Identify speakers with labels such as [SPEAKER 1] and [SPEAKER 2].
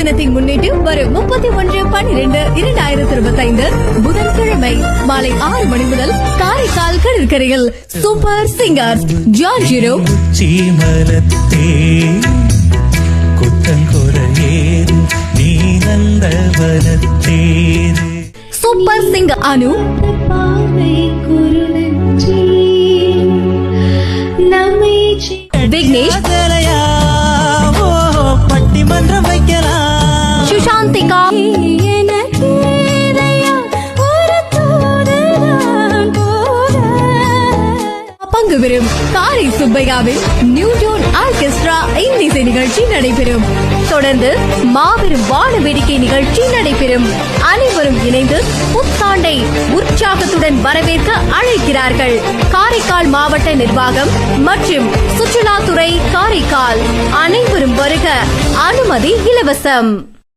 [SPEAKER 1] தினத்தை முன்னிட்டு வரும் முப்பத்தி ஒன்று பன்னிரண்டு இரண்டாயிரத்தி இருபத்தி ஐந்து புதன்கிழமை மாலை ஆறு மணி முதல் காரைக்கால் கடற்கரையில் சூப்பர்
[SPEAKER 2] குத்தங்குறையேது நீ நந்தவனத்தேது
[SPEAKER 1] சூப்பர் சிங்கர் அனு. விக்னேஷ். பங்கு பெறும் காரை சுப்பையாவின் நியூ ஆர்கெஸ்ட்ரா இன்னிசை நிகழ்ச்சி நடைபெறும். தொடர்ந்து மாபெரும் வான வேடிக்கை நிகழ்ச்சி நடைபெறும். அனைவரும் இணைந்து புத்தாண்டை உற்சாகத்துடன் வரவேற்க அழைக்கிறார்கள். காரைக்கால் மாவட்ட நிர்வாகம் மற்றும் சுற்றுலாத்துறை காரைக்கால். அனைவரும் வருக. அனுமதி இலவசம்.